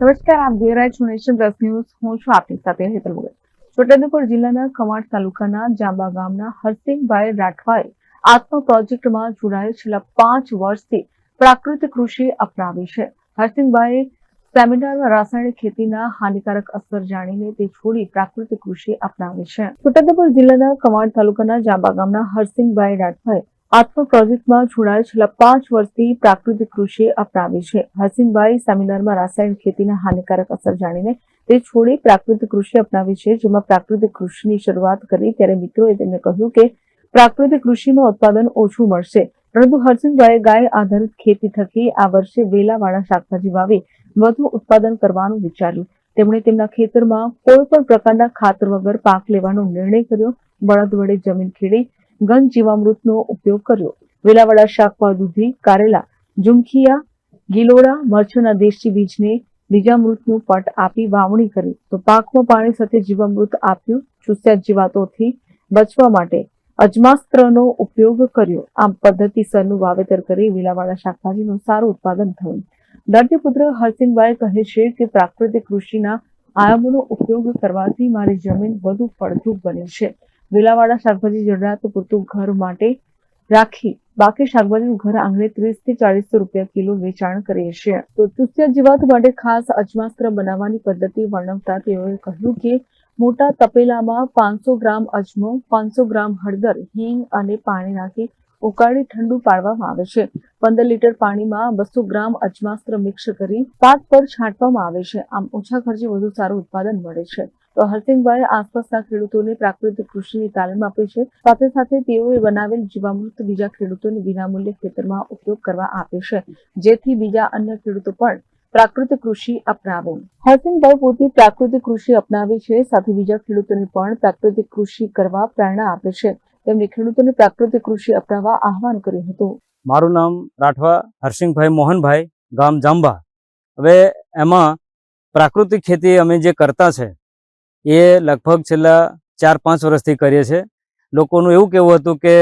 નમસ્કાર, આપ જોઈ રહ્યા છો નેશન પ્લસ ન્યૂઝ. હું છું આપની સાથે હેતલ ભગત છોટાઉદેપુર જિલ્લાના કમાડ તાલુકાના જાંબા ગામના હરસિંહભાઈ રાઠવાએ આત્મા પ્રોજેક્ટમાં જોડાયેલ છેલ્લા પાંચ વર્ષથી પ્રાકૃતિક કૃષિ અપનાવી છે. હરસિંહભાઈ સેમિનારમાં રાસાયણિક ખેતીના હાનિકારક અસર જાણીને તે છોડી પ્રાકૃતિક કૃષિ અપનાવી છે. છોટાઉદેપુર જિલ્લાના કમાડ તાલુકાના જાંબા ગામના હરસિંહભાઈ રાઠવાએ આત્મા પ્રોજેક્ટમાં જોડાયેલ છેલ્લા પાંચ વર્ષથી પ્રાકૃતિક કૃષિ અપનાવી છે. હસીનભાઈ સેમિનારમાં રાસાયણિક ખેતીના હાનિકારક અસર જાણીને તે છોડી પ્રાકૃતિક કૃષિ અપનાવી છે, જેમાં પ્રાકૃતિક કૃષિની શરૂઆત કરી ત્યારે મિત્રોએ તેમને કહ્યું કે પ્રાકૃતિક કૃષિમાં ઉત્પાદન ઓછું મળશે. પરંતુ હરસિંહભાઈએ ગાય આધારિત ખેતી થકી આ વર્ષે વેલાવાળા શાકભાજી વાવી વધુ ઉત્પાદન કરવાનું વિચાર્યું. તેમણે તેમના ખેતરમાં કોઈ પણ પ્રકારના ખાતર વગર પાક લેવાનો નિર્ણય કર્યો. બળદ વડે જમીન ખેડી ઘન જીવામૃતનો ઉપયોગ કર્યો. વેલાવાડા શાકમાં દૂધી, કારેલા જુમખીયા ગિલોડા, મરચુના દેશી બીજને બીજામૃતનું પટ આપી વાવણી કરી. તો પાકમાં પાણી સાથે જીવામૃત આપ્યું. ચૂસ્યા જીવાતોથી બચવા માટે અજમાસ્ત્રનો ઉપયોગ કર્યો. આમ પદ્ધતિસરનું વાવેતર કરી વેલાવાળા શાકભાજીનું સારું ઉત્પાદન થયું. દર્દીપુત્ર હરસિંહભાઈ કહે છે કે પ્રાકૃતિક કૃષિના આયામોનો ઉપયોગ કરવાથી મારી જમીન વધુ ફળદ્રુપ બની છે. વેલાવાળા શાકભાજી જરૂરિયાત પૂરતું ઘર માટે રાખી બાકી શાકભાજીનું ઘર આંગણે ત્રીસથી ચાલીસો રૂપિયા કિલો વેચાણ કરીએ છીએ. તો ચુસ્યા જીવાત માટે ખાસ અજમાસ્ત્ર બનાવવાની પદ્ધતિ વર્ણવતા તેઓએ કહ્યું કે મોટા તપેલામાં પાંચસો ગ્રામ અજમો, પાંચસો ગ્રામ હળદર, હિંગ અને પાણી નાખી ઉકાળી ઠંડુ પાડવામાં આવે છે. પંદર લીટર પાણીમાં બસો ગ્રામ અજમાસ્ત્ર મિક્સ કરી પાક પર છાંટવામાં આવે છે. આમ ઓછા ખર્ચે વધુ સારું ઉત્પાદન મળે છે. તો હરસિંહભાઈ આસપાસના ખેડૂતોને પ્રાકૃતિક કૃષિની તાલીમ આપે છે. સાથે સાથે તેઓએ બનાવેલ જીવામૃત બીજા ખેડૂતોને વિનામૂલ્યે ખેતરમાં ઉપયોગ કરવા આપે છે. જેથી બીજા અન્ય ખેડૂતો પણ પ્રાકૃતિક કૃષિ અપનાવે. હરસિંહભાઈ પોતે પ્રાકૃતિક કૃષિ અપનાવે છે, સાથે બીજા ખેડૂતોને પણ પ્રાકૃતિક કૃષિ કરવા પ્રેરણા આપે છે. તેમણે ખેડૂતોને પ્રાકૃતિક કૃષિ અપનાવવા આહવાન કર્યું હતું. મારું નામ રાઠવા હરસિંહભાઈ મોહનભાઈ, ગામ જાંબા. હવે એમાં પ્રાકૃતિક ખેતી અમે જે કરતા છે એ લગભગ છેલ્લા ચાર પાંચ વર્ષથી કરીએ છીએ લોકોનું એવું કહેવું હતું કે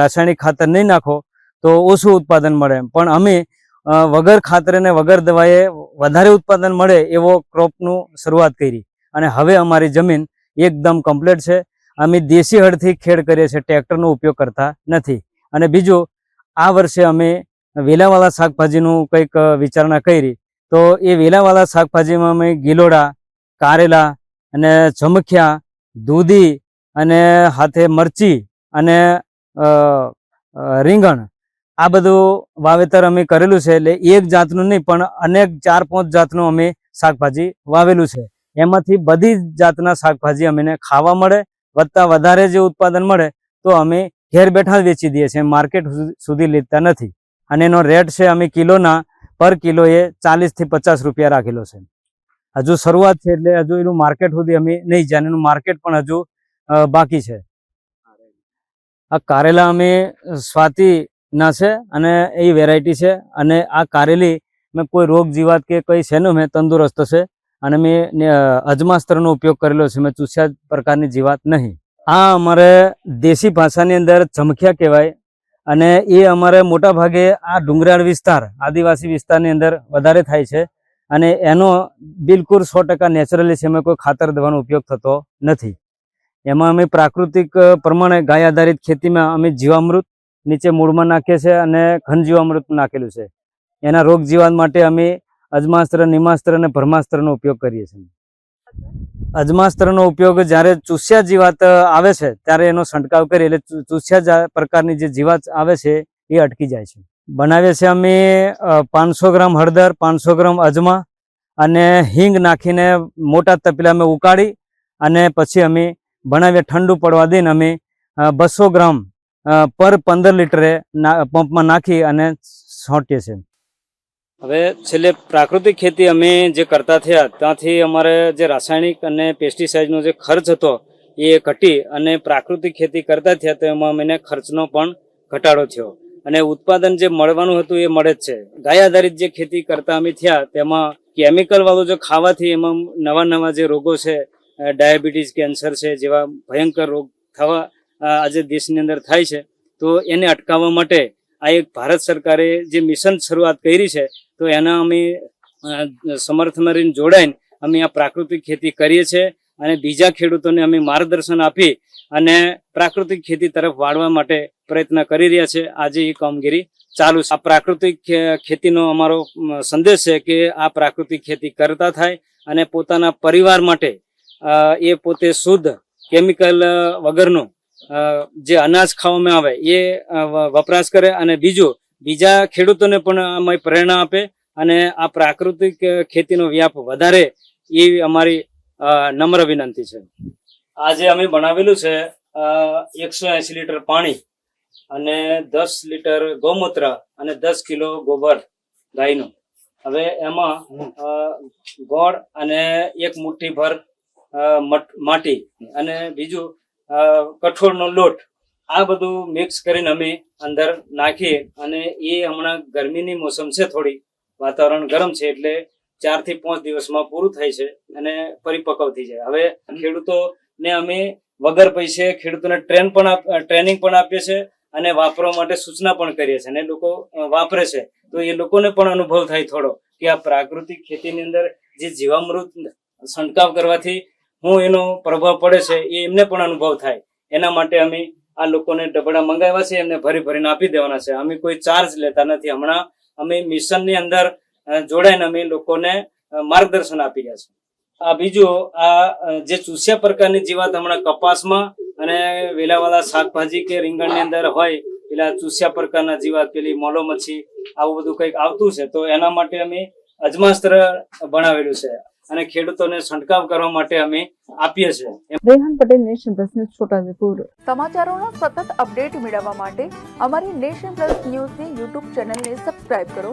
રાસાયણિક ખાતર નહીં નાખો તો ઓછું ઉત્પાદન મળે પણ અમે વગર ખાતરે ને વગર દવાએ વધારે ઉત્પાદન મળે એવો ક્રોપનું શરૂઆત કરી. અને હવે અમારી જમીન એકદમ કમ્પ્લીટ છે. અમે દેશી હળથી ખેડ કરીએ છીએ, ટ્રેક્ટરનો ઉપયોગ કરતા નથી. અને બીજું, આ વર્ષે અમે વેલાવાળા શાકભાજીનું કંઈક વિચારણા કરી. તો એ વેલાવાળા શાકભાજીમાં અમે ગિલોડા, કારેલા અને ચમખ્યા દૂધી અને હાથે મરચી અને રીંગણ. આ બધું વાવેતર અમે કરેલું છે એટલે એક જાતનું નહીં, પણ અનેક ચાર પાંચ જાતનું અમે શાકભાજી વાવેલું છે. એમાંથી બધી જ જાતના શાકભાજી અમને ખાવા મળે વધતા વધારે જે ઉત્પાદન મળે, તો અમે ઘેર બેઠા વેચી દઈએ છીએ, માર્કેટ સુધી લેતા નથી. અને એનો રેટ છે અમે કિલોના, પર કિલો એ ચાલીસ પચાસ રૂપિયા રાખેલો છે. હજુ શરૂઆત છે એટલે હજુ એનું માર્કેટ સુધી અમે નહીં જાય એનું માર્કેટ પણ હજુ બાકી છે. આ કારેલા અમે સ્વાતિના છે અને એ વેરાયટી છે અને આ કારેલી મેં કોઈ રોગ, જીવાત કે કઈ છે ને મેં તંદુરસ્ત છે અને મેં અજમાસ્ત્રનો ઉપયોગ કરેલો છે. મેં ચૂસ્યા પ્રકારની જીવાત નહીં. આ અમારે દેશી ભાષાની અંદર ચમખ્યા કહેવાય અને એ અમારે મોટા ભાગે આ ડુંગરાળ વિસ્તાર, આદિવાસી વિસ્તારની અંદર વધારે થાય છે. અને એનો બિલકુલ સો ટકા નેચરલી છે એમાં કોઈ ખાતર દવાનો ઉપયોગ થતો નથી. એમાં અમે પ્રાકૃતિક પ્રમાણે ગાય આધારિત ખેતીમાં અમે જીવામૃત નીચે મૂળમાં નાખીએ છીએ અને ઘન જીવામૃત નાખેલું છે. એના રોગ જીવાત માટે અમે અજમાસ્ત્ર, નિમાસ્ત્ર અને ભરમાસ્ત્રનો ઉપયોગ કરીએ છીએ. અજમાસ્ત્રનો ઉપયોગ જ્યારે ચૂસ્યા જીવાત આવે છે, ત્યારે એનો છંટકાવ કરીએ એટલે ચૂસ્યા પ્રકારની જે જીવાત આવે છે એ અટકી જાય છે. બનાવીએ છીએ અમે પાંચસો ગ્રામ હળદર, પાંચસો ગ્રામ અજમા અને હિંગ નાખીને મોટા તપેલા અમે ઉકાળી અને પછી અમે બનાવીએ ઠંડુ પડવા દઈને અમે બસો ગ્રામ પર પંદર લીટરે પંપમાં નાખી અને છોંટીએ છીએ. હવે છેલ્લે પ્રાકૃતિક ખેતી અમે જે કરતા થયા, ત્યાંથી અમારે જે રાસાયણિક અને પેસ્ટિસાઇડનો જે ખર્ચ હતો એ ઘટી અને પ્રાકૃતિક ખેતી કરતા થયા તો એમાં અમને ખર્ચનો પણ ઘટાડો થયો. અને ઉત્પાદન જે મળવાનું હતું એ મળે જ છે. ગાય આધારિત જે ખેતી કરતા અમે થયા, તેમાં કેમિકલ વાળું જો ખાવાથી એમાં નવા નવા જે રોગો છે ડાયાબિટીસ કેન્સર છે, જેવા ભયંકર રોગ થવા આજે દેશની અંદર થાય છે, તો એને અટકાવવા માટે આ એક ભારત સરકારે જે મિશન શરૂઆત કરી છે, તો એના અમે સમર્થન રહીને જોડાઈને અમે આ પ્રાકૃતિક ખેતી કરીએ છીએ અને બીજા ખેડૂતોને અમે માર્ગદર્શન આપી અને પ્રાકૃતિક ખેતી તરફ વાળવા માટે પ્રયત્ન કરી રહ્યા છે. આજે એ કામગીરી ચાલુ છે. આ પ્રાકૃતિક ખેતીનો અમારો સંદેશ છે કે આ પ્રાકૃતિક ખેતી કરતા થાય અને પોતાના પરિવાર માટે એ પોતે શુદ્ધ કેમિકલ વગરનું જે અનાજ ખાવામાં આવે એ વપરાશ કરે અને બીજું, બીજા ખેડૂતોને પણ અમે પ્રેરણા આપે અને આ પ્રાકૃતિક ખેતીનો વ્યાપ વધારે એ અમારી નમ્ર વિનંતી છે. આજે અમે બનાવેલું છે એકસો એસી લીટર પાણી અને દસ લીટર ગૌમૂત્ર અને દસ કિલો ગોબર ગાયનું. હવે એમાં ગોળ અને એક મુઠ્ઠી ભર માટી અને બીજું કઠોળનો લોટ. આ બધું મિક્સ કરીને અમે અંદર નાખીએ અને એ હમણાં ગરમીની મોસમ છે થોડી, વાતાવરણ ગરમ છે એટલે ચારથી પાંચ દિવસમાં પૂરું થાય છે અને પરિપક્વ થઈ જાય. હવે ખેડૂતોને અમે વગર પૈસે ખેડૂતોને ટ્રેન પણ ટ્રેનિંગ પણ આપીએ છીએ અને વાપરવા માટે સૂચના પણ કરીએ છીએ. અને લોકો વાપરે છે. તો એ લોકોને પણ અનુભવ થાય થોડો કે આ પ્રાકૃતિક ખેતીની અંદર જે જીવામૃત છંટકાવ કરવાથી હું એનો પ્રભાવ પડે છે, એ એમને પણ અનુભવ થાય. એના માટે અમે આ લોકોને ડબડા મંગાવ્યા છે, એમને ભરી ભરીને આપી દેવાના છે. અમે કોઈ ચાર્જ લેતા નથી. હમણાં અમે મિશનની અંદર જોડાઈને અમે લોકોને માર્ગદર્શન આપી રહ્યા છે આ બીજું આ જે ચૂસ્યા પ્રકારની જીવાત હમણાં કપાસમાં અને વેલાવાલા શાકભાજી કે રીંગણની અંદર હોય પેલા ચૂસ્યા પ્રકારના જીવાત પેલી મોલો મચ્છી આવું બધું કંઈક આવતું છે તો એના માટે અમે અજમાસ્ત્ર બનાવેલું છે. અને ખેડૂતોને છંટકાવ કરવા માટે અમે આપીએ છીએ. Rehan Patel Nation Plus News Chhota Udepur સમાચારોનો સતત અપડેટ મેળવવા માટે અમારી નેશન પ્લસ ન્યૂઝની યુટ્યુબ ચેનલને સબસ્ક્રાઇબ કરો.